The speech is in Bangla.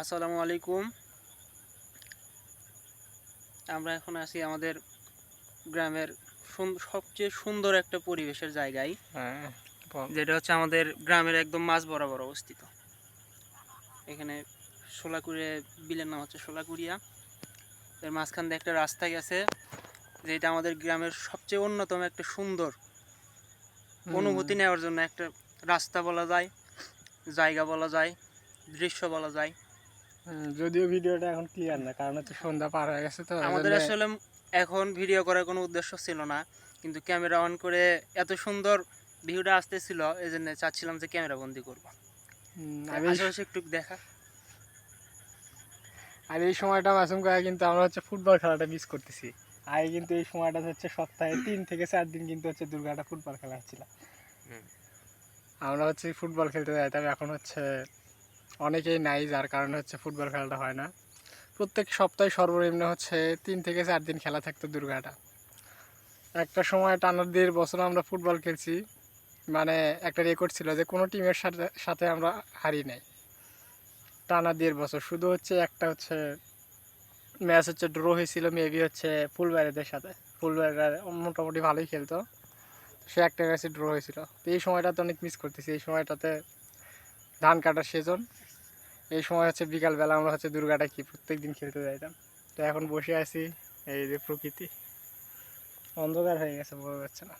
আসসালামু আলাইকুম। আমরা এখন আছি আমাদের গ্রামের সবচেয়ে সুন্দর একটা পরিবেশের জায়গায় হ্যাঁ যেটা হচ্ছে আমাদের গ্রামের একদম মাঝ বরাবর অবস্থিত। এখানে সোলাকুড়ে বিলের নাম হচ্ছে সোলাকুড়িয়া এর মাঝখান দিয়ে একটা রাস্তা গেছে যেটা আমাদের গ্রামের সবচেয়ে অন্যতম একটা সুন্দর অনুভূতি নেওয়ার জন্য একটা রাস্তা বলা যায় জায়গা বলা যায় দৃশ্য বলা যায়। যদিও ভিডিওটা এখন ক্লিয়ার না কারণ হচ্ছে সন্ধ্যা পার হয়ে গেছে তো আমাদের আসলে এখন ভিডিও করার কোনো উদ্দেশ্য ছিল না কিন্তু ক্যামেরা অন করে এত সুন্দর ভিউটা আসতেছিল এই জন্য চাচ্ছিলাম যে ক্যামেরা বন্দি করব। আশেপাশে একটু দেখা। আর এই সময়টা মাসুম কাকা কিন্তু আমরা হচ্ছে ফুটবল খেলাটা মিস করতেছি। আগে কিন্তু এই সময়টা হচ্ছে সপ্তাহে তিন থেকে চার দিন কিন্তু হচ্ছে দুর্গাটা ফুটবল খেলা হচ্ছিল। আমরা হচ্ছে ফুটবল খেলতে যাইতাম এখন হচ্ছে অনেকেই নাই, যার কারণে হচ্ছে ফুটবল খেলাটা হয় না। প্রত্যেক সপ্তাহে সর্বনিম্ন হচ্ছে তিন থেকে চার দিন খেলা থাকতো দুর্গাটা। একটা সময় টানার দেড় বছর আমরা ফুটবল খেলছি মানে একটা রেকর্ড ছিল যে কোনো টিমের সাথে সাথে আমরা হারি নাই। টানা দেড় বছর, শুধু হচ্ছে একটা হচ্ছে ম্যাচ হচ্ছে ড্র হয়েছিল মেবি হচ্ছে ফুলবাড়িদের সাথে। ফুলবাড়িরা মোটামুটি ভালোই খেলতো, সে একটা ম্যাচে ড্র হয়েছিল। তো এই সময়টাতে অনেক মিস করতেছি, এই সময়টাতে ধান কাটার সেজন এই সময় হচ্ছে বিকালবেলা আমরা হচ্ছে দুর্গাটা কি প্রত্যেক দিন খেলতে যাইতাম। তো এখন বসে আছি এই যে প্রকৃতি। অন্ধকার হয়ে গেছে, বোঝা যাচ্ছে না।